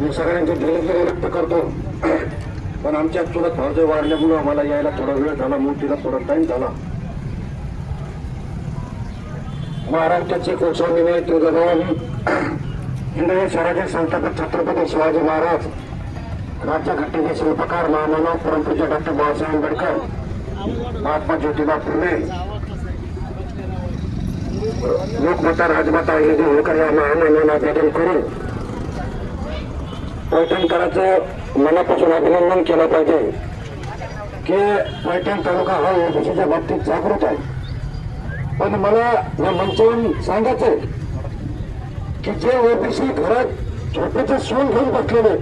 मी सगळ्यांचे दिलगिरी व्यक्त करतो. पण आमच्या थोडं भावजे वाढल्यामुळं आम्हाला यायला थोडा वेळ झाला मूर्तीला थोडा टाईम झाला. महाराष्ट्राचे कोसळलेले तुळजाभवानी हिंदवी स्वराज्य संस्थापक छत्रपती शिवाजी महाराज राज्यघटनेचे शिल्पकार महामानव परमपूज्य डॉक्टर बाबासाहेब आंबेडकर महात्मा ज्योतिबा फुले लोकमाता राजमाता हे होळकर या महामानवाला भेटून करून पैठणकरांचं मनापासून अभिनंदन केलं पाहिजे की पैठण तालुका हा ओबीसीच्या बाबतीत जागृत आहे. पण मला या मंचावरून सांगायचं आहे की जे ओबीसी घरात झोपेचं सोन घेऊन बसलेले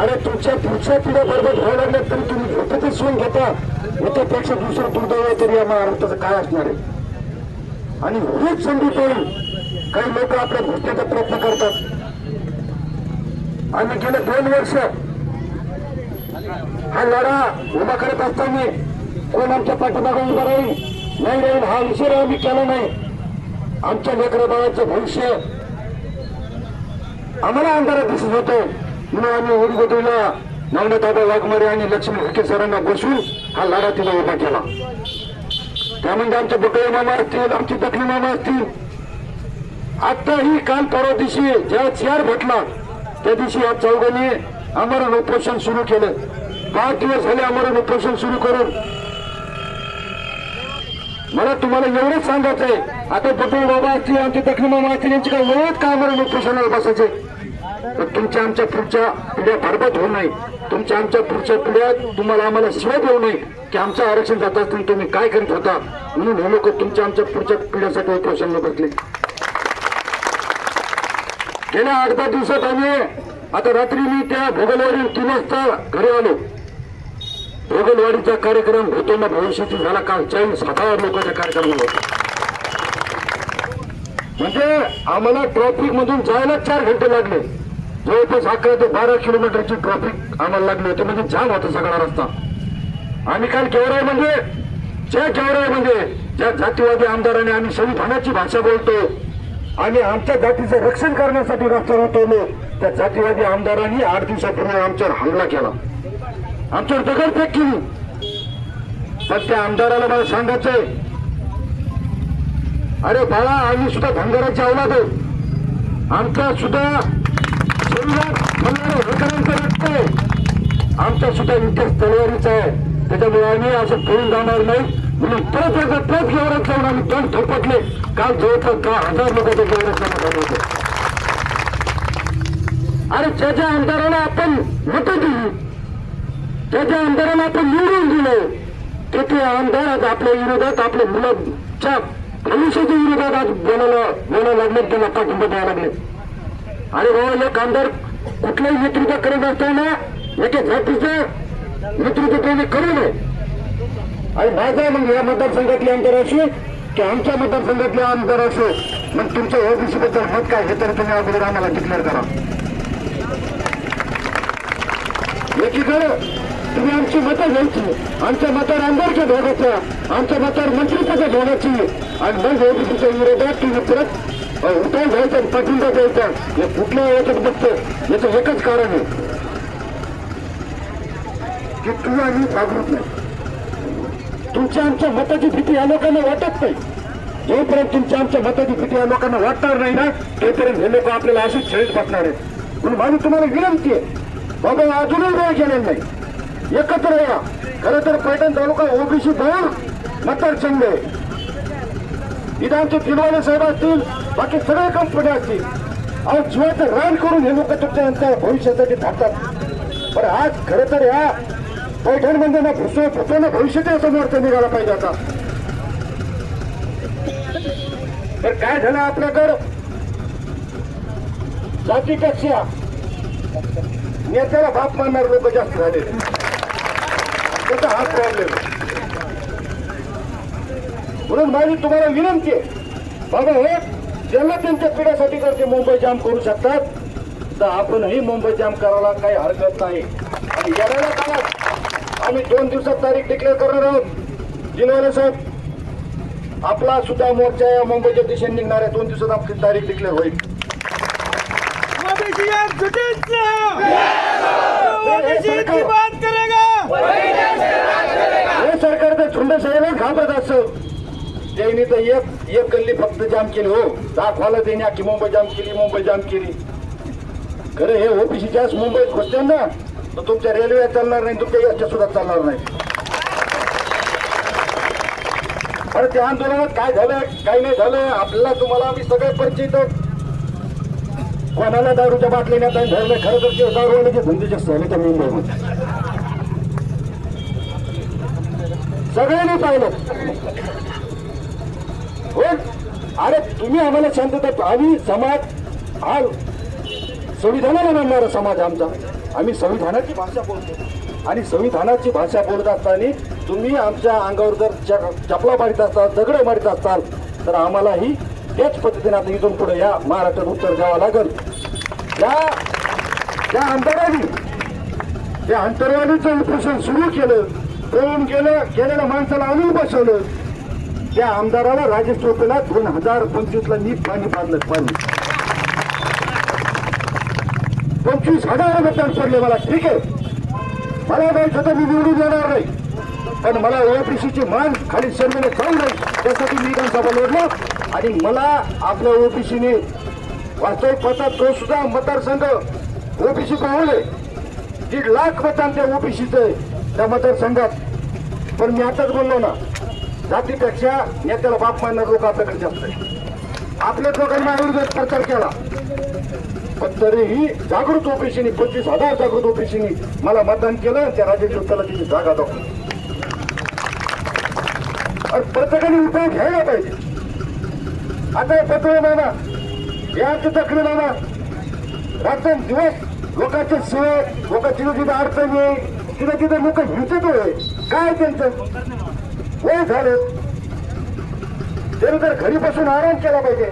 आणि तुमच्या पुढच्या पिढ्या बरोबर व्हायला लागल्या तरी तुम्ही झोपेचं सोन घेता याच्यापेक्षा दुसरं दुर्दैव तरी या महाराष्ट्राचं काय असणार आहे? आणि हीच संधी पाहून काही लोक आपल्या घुसण्याचा प्रयत्न करतात. आम्ही गेले दोन वर्ष हा लढा उभा करत असताना कोण आमच्या पाठीमागे उभा राहील? नाही राहील हा विषय आम्ही केला नाही. आमच्या लेकरा बाळाचं भविष्य आम्हाला अंधारात दिसत होतं. म्हणून आम्ही उडगोदरीला नवनाथदादा वाघमारे आणि लक्ष्मी हुके सरांना बसून हा लढा तिला उभा केला. त्यामध्ये आमचे बकळे मामा असतील आमचे दखली मामा असतील. आत्ताही काल परवा दिवशी ज्या चेअर भेटला त्या दिवशी या चौघांनी आमरण उपोषण सुरू केलं. पाच दिवस झाले आमरण उपोषण सुरू करून. मला तुम्हाला एवढंच सांगायचं आहे. आता पटेल बाबा असतील आमचे दक्षिण मामा असतील यांची काय वेळेत का आमरण उपोषणाला बसायचे? तर तुमच्या आमच्या पुढच्या पिढ्या बरबाद होऊ नये. तुमच्या आमच्या पुढच्या पिढ्या तुम्हाला आम्हाला शिवाय देऊ नये की आमचं आरक्षण जात असताना तुम्ही काय करीत होता? म्हणून हे लोक तुमच्या आमच्या पुढच्या पिढ्यासाठी उपोषणला बसले. गेल्या आठ दहा दिवसात आम्ही आता रात्री मी त्या भोगलवाडी तीन वाजता घरी आलो. भोगलवाडीचा कार्यक्रम होतो ना भविष्यातील झाला. काल चाळीस हजार लोकांच्या होता म्हणजे आम्हाला ट्रॉफिक मधून जायला चार घंटे लागले. जवळपास अकरा ते बारा किलोमीटरची ट्रॉफिक आम्हाला लागली होती. म्हणजे जाम होता सगळा रस्ता. आम्ही काल केवराय म्हणजे ज्या केवराय म्हणजे ज्या जातीवादी आमदाराने आम्ही संविधानाची भाषा बोलतो आणि आमच्या जातीचं रक्षण करण्यासाठी रस्त्यावर उतरलो त्या जातीवादी आमदारांनी आठ दिवसापूर्वी आमच्यावर हल्ला केला. आमच्यावर दगडफेक केली. पण त्या आमदाराला मला सांगायचंय अरे बाळा आम्ही सुद्धा भंगाराची औलाद आहोत आमचा सुद्धा शरीरात रक्त आमचा सुद्धा इंटरेस्ट तलवारीचा आहे. त्याच्यामुळे आम्ही असं फिरून जाणार नाही. परत एकदा त्याच गेवरात जाऊन आम्ही दोन थोपटले. काल जवळपास दहा हजार लोकांच्या गेवरात जमा झाले होते. अरे ज्याच्या आमदाराला आपण मतं दिली ज्याच्या आमदाराला आपण निवडून दिलं ते ते आमदार आज आपल्या विरोधात आपल्या मुलाच्या भविष्याच्या विरोधात आज बोलायला बोलायला लागले त्यांना पाठिंबा द्यायला लागले अरे बाबा एक आमदार कुठलंही नेतृत्व करत असताना एका जातीचं नेतृत्व त्याने करू नये. आणि काय मग या मतदारसंघातले आमदार असो की आमच्या मतदारसंघातले आमदार असो मग तुमच्या ओबीसी बद्दल मत काय हे तर तुम्ही अगोदर आम्हाला डिक्लेअर करा. एकीकडे तुम्ही आमची मतं घ्यायची आमच्या मतावर आमदारच्या भागाच्या आमच्या मतावर मंत्रीपदा भागाची आणि मग ओबीसीच्या विरोधात तुम्ही परत उठाव घ्यायचा आणि पाठिंबा द्यायचा. हे कुठल्या याच्यात बघतो? याचं एकच कारण आहे. की तू आम्ही जागृत नाही. तुमच्या आमच्या मताची भीती या लोकांना वाटत नाही. जोपर्यंत तुमच्या आमच्या मताची भीती या लोकांना वाटणार नाही ना तोपर्यंत हे लोक आपल्याला अशीच खेळत बसणार आहेत. म्हणून माझी तुम्हाला विनंती आहे बाबा अजूनही वेळ गेलेला नाही. एकत्र या. खरं तर पैठण तालुका ओबीसी बहुल मतदारसंघ आहे. इथं आमचे तिलवाले साहेब असतील बाकी सगळ्या कंपन्या असतील. अहो जीवाचं रान करून हे लोक तुमच्या भविष्यासाठी थांबतात. पण आज खरं तर या पैठण म्हणजे ना भुसो भुसोनं भविष्याच्या समोर निघाला पाहिजे आता. तर काय झालं आपल्याकडं? जातीपेक्षा नेत्याला बाप मानणार लोक जास्त झाले. त्याचा हा प्रॉब्लेम म्हणून माझी तुम्हाला विनंती आहे बाबा हे ज्यांना त्यांच्या पिढ्यासाठी जर ते मुंबई जाम करू शकतात तर आपणही मुंबई जाम करायला काही हरकत नाही. आणि येणाऱ्या आम्ही दोन दिवसात तारीख डिक्लेअर करणार आहोत. जिल्हाले साहेब आपला सुद्धा मोर्चा या मुंबईच्या दिशेने निघणार आहे. दोन दिवसात आपली तारीख डिक्लेअर होईल. की हे सरकार तर झुंडशाहीला घाबरत असं. त्यांनी तर एक एक गल्ली फक्त जाम केली हो. दाखवायला त्यांनी अख्खी मुंबई जाम केली मुंबई जाम केली. खरं हे ओबीसीच्याच मुंबईत घुसते ना तर तुमच्या रेल्वे चालणार नाही तुमच्या एसट्या सुद्धा चालणार नाही. अरे त्या आंदोलनात काय झालं काही नाही झालं आपल्याला तुम्हाला आम्ही सगळे परिचित कोणाला दारूच्या बाटलीने आता धरलं खरं तर ते दारूवाल्याचे धंदेचे सहल त्या मुंबईमध्ये सगळ्यांनी पाहिलं. हो? अरे तुम्ही आम्हाला शांतता आम्ही समाज हा संविधानाला मानणारा समाज आमचा. आम्ही संविधानाची भाषा बोलतो. आणि संविधानाची भाषा बोलत असताना तुम्ही आमच्या अंगावर जर चपला मारित असताल दगड मारित असाल तर आम्हालाही त्याच पद्धतीने आता इथून पुढे या महाराष्ट्रात उत्तर द्यावं लागेल. या त्या आमदारांनी त्या अंतरवालीचं उपोषण सुरू केलं पळून गेलं गेलेल्या माणसाला आणून बसवलं त्या आमदाराला राजेश टोपेला दोन हजार पंचवीसला नीट पाणी पाडलं पाणी. पंचवीस हजार मतदान पडले. मला ठीक आहे. मला माहीत होतं मी निवडून येणार नाही. पण मला ओबीसीची मान खाली शर्मेने जाऊ नाही त्यासाठी मी विधानसभा लढलो. आणि मला आपल्या ओबीसीने वास्तविक पता तो सुद्धा मतदारसंघ ओबीसी पाहले दीड लाख मतदान त्या ओबीसीचं आहे त्या मतदारसंघात. पण मी आताच बोललो ना जातीपेक्षा नेत्याला बाप मानणार लोक आपल्याकडे जास्त आहे आपल्याच लोकांना आयुर्वेद प्रचार केला पण तरीही जागृत ओबीसीनी पंचवीस हजार जागृत ओबीसीनी मला मतदान केलं आणि त्या राजेश उत्तराला तिची जागा दाखवली. आणि प्रत्येकाने उपाय घ्यायला पाहिजे. आता हे पत्र नाना याची दखल नाना रात्र दिवस लोकांचे सेवे लोकांची तिथं अडचण आहे तिथं तिथं लोक हिंसतोय काय त्यांचं? वय झालं. त्याने तर घरी बसून आराम केला पाहिजे.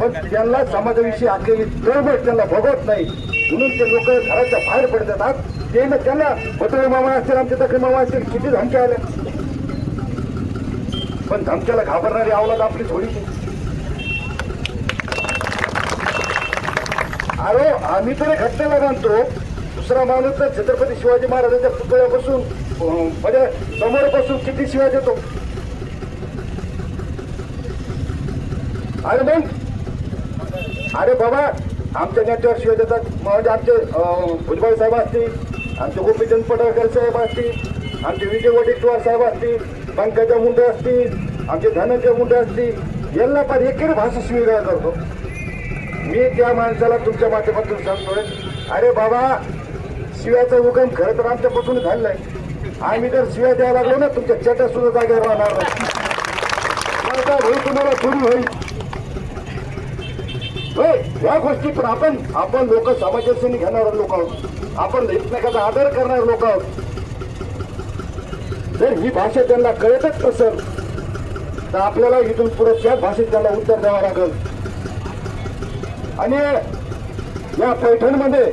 पण त्यांना समाजाविषयी असलेली तळमळ त्यांना भोगवत नाही. म्हणून ते लोक घराच्या बाहेर पडतात ते ना त्यांना पत्र मामा असतील आमच्या तक्रार मामा असतील किती धमक्या आल्या. पण धमक्याला घाबरणारी आवलाद आपली थोडीशी. अरे हो, आम्ही तर घटनेला मानतो. दुसरा माणूस तर छत्रपती शिवाजी महाराजांच्या पुतळ्यापासून म्हणजे समोर बसून किती शिवाय देतो? अरे मग अरे बाबा आमच्या नेत्यावर शिवाय देतात. म्हणजे आमचे भुजबळ साहेब असतील आमचे गोपीचंद पडळकर साहेब असतील आमचे विजय वडेट्टीवार साहेब असतील पंकजा मुंडे असतील आमचे धनंजय मुंडे असतील यांना पण एकेरी भाषा स्वीकार करतो. मी त्या माणसाला तुमच्या माध्यमातून सांगतोय अरे बाबा शिव्याचा उगम खरं तर आमच्यापासून झालेला आहे. आम्ही जर शिव्या द्यायला लागलो ना तुमच्या चटा सुद्धा जागेवर राहणार नाही. तुम्हाला सुरू होईल. या गोष्टी पण आपण आपण लोक समाजसेनी घेणारे लोक आहोत. आपण एकमेकाचा आदर करणारे लोक आहोत. जर ही भाषा त्यांना कळतच नसेल तर आपल्याला इथून पुढे त्याच भाषेत त्यांना उत्तर द्यावं लागेल. आणि या पैठणमध्ये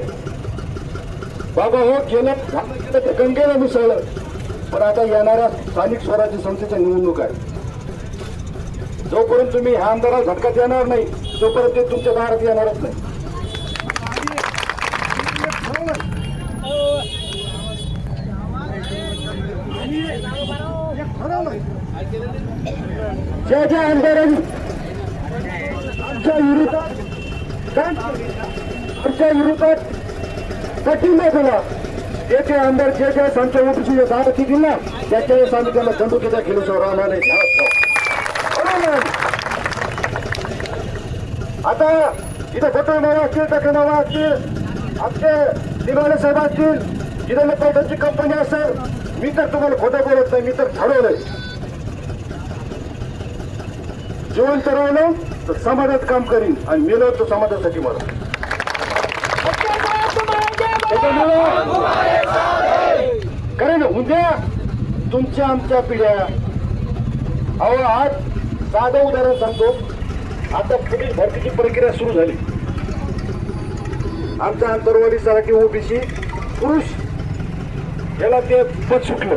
बाबा हो गेलं गेलं ते गंगेला मिसळलं पण आता येणाऱ्या स्थानिक स्वराज्य संस्थेच्या निवडणूक आहे. जोपर्यंत तुम्ही ह्या आमदाराला झटकात येणार नाही तोपर्यंत ते तुमच्या दारात येणारच नाही. ज्या ज्या आमदारांनी आमच्या विरोधात आमच्या विरोधात पाठिंबा दिला जे ते आमदार जे जे आमच्या ओबीसीच्या दारात येतील ना त्याच्या वेळेस आम्ही त्यांना दंडुकीच्या खेळीसवर राहणार नाही ध्यानात ठेवा. बरोबर. आता इथं बटळ मावा असतील टके मावा असतील. आमचे दिवाळे साहेब असतील. जिथं पैठणची कंपनी असेल मी तर तुम्हाला खोटं बोलत नाही मी तर ठरवलंय. जीवन ठरवलं तर समाजात काम करीन आणि मेलो तर समाजासाठी मला. कारण उद्या तुमच्या आमच्या पिढ्या अहो आज साधं उदाहरण सांगतो. आता पोलीस भरतीची प्रक्रिया सुरू झाली. आमच्या आंतरवाडी सराठी ओबीसी पुरुष याला ते पद सुटलं.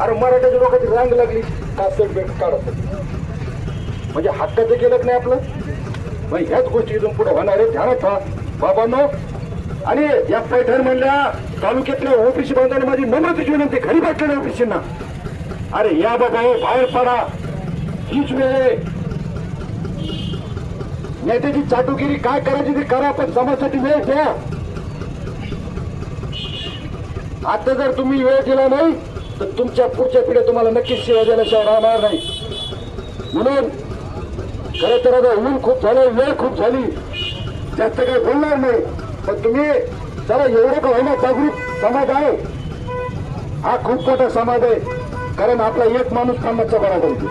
अरे मराठ्याच्या लोकांची रांग लागली. कासट बेट काढत म्हणजे हक्काचं केलं नाही आपलं. मग ह्याच गोष्टी इथून पुढे होणार आहे ध्यानात ठेवा. बाबांनो आणि या पैठण म्हणल्या तालुक्यातल्या ओबीसी बांधवांना माझी नम्रतेची विनंती घरी बसलेल्या ओबीसींना. अरे या बाबा बाहेर पडा. हीच वेळ आहे. नेत्याची चाटुगिरी काय करायची ते करा पण समाजासाठी वेळ द्या. आता जर तुम्ही वेळ दिला नाही तर तुमच्या पुढच्या पिढ्या तुम्हाला नक्कीच सेवा देण्याशिवाय राहणार नाही. म्हणून खरं तर आता ऊन खूप झालं वेळ खूप झाली. जास्त काही बोलणार नाही. पण तुम्ही चला एवढं का होईना जागृत समाज आहे. हा खूप मोठा समाज आहे. कारण आपला एक माणूस पन्नासचा बरा करतो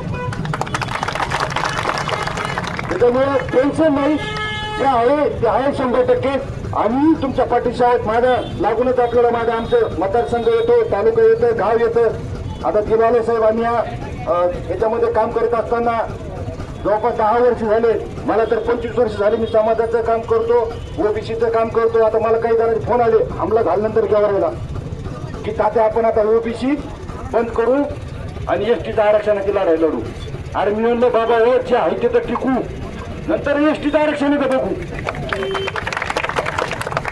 त्याच्यामुळे टेन्शन नाही ते आहे ते आहे शंभर टक्के. आम्ही तुमच्या पाठीशी आहेत माझ्या लागूनच आपल्याला माझ्या आमचं मतदारसंघ येतो तालुका येतं गाव येतं. आता दिवाले साहेब आम्ही या याच्यामध्ये काम करत असताना जवळपास दहा वर्ष झाले. मला तर पंचवीस वर्ष झाले मी समाजाचं काम करतो ओबीसीचं काम करतो. आता मला काही जणांचे फोन आले हमला झाल्यानंतर गेवरायला की तात्या आपण आता ओबीसी बंद करू आणि एस टीचं आरक्षणाची लढाई लढू. अरे मी म्हणलं बाबा हो जे आहे ते तर टिकू. नंतर एस टीचं आरक्षण येतं बघू?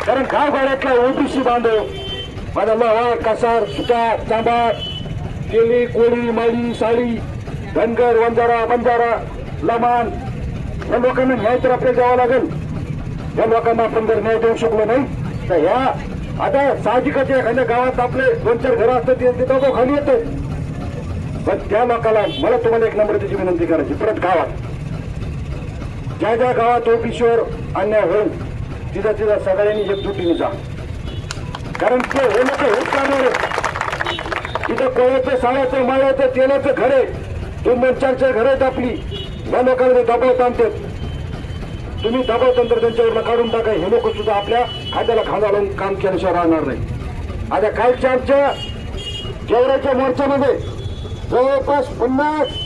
कारण गावगाड्यातला ओबीसी बांधव माझा लवा कसार सुतार चांबा केली कोळी माळी साळी धनगर वंजारा बंजारा लमान या लोकांना न्याय तर आपल्याला द्यावा लागेल. या लोकांना आपण जर न्याय देऊ शकलो नाही तर ह्या आता साहजिकच एखाद्या गावात आपले दोन चार घरं असतात ते खाली येते पण त्या लोकांना मला तुम्हाला एक नम्रतेची विनंती करायची. परत गावात. ज्या ज्या गावात ओबीसीवर अन्याय होईल तिथं तिथं सगळ्यांनी एकजुटीने जा. कारण ते हे लोक होत जाणार तिथं कोळ्याचं साळ्याचं माळ्याचं तेलाचं घर आहे. दोन दोन घर आहेत आपली. या लोकांना ते दबाव ताणतात. तुम्ही दबाव तंत्र त्यांच्यावर काढून टाका. हे लोक सुद्धा आपल्या खात्याला खांदा लावून काम केल्याशिवाय राहणार नाही आता कालच्या आमच्या गेवराच्या मोर्चामध्ये जवळपास पन्नास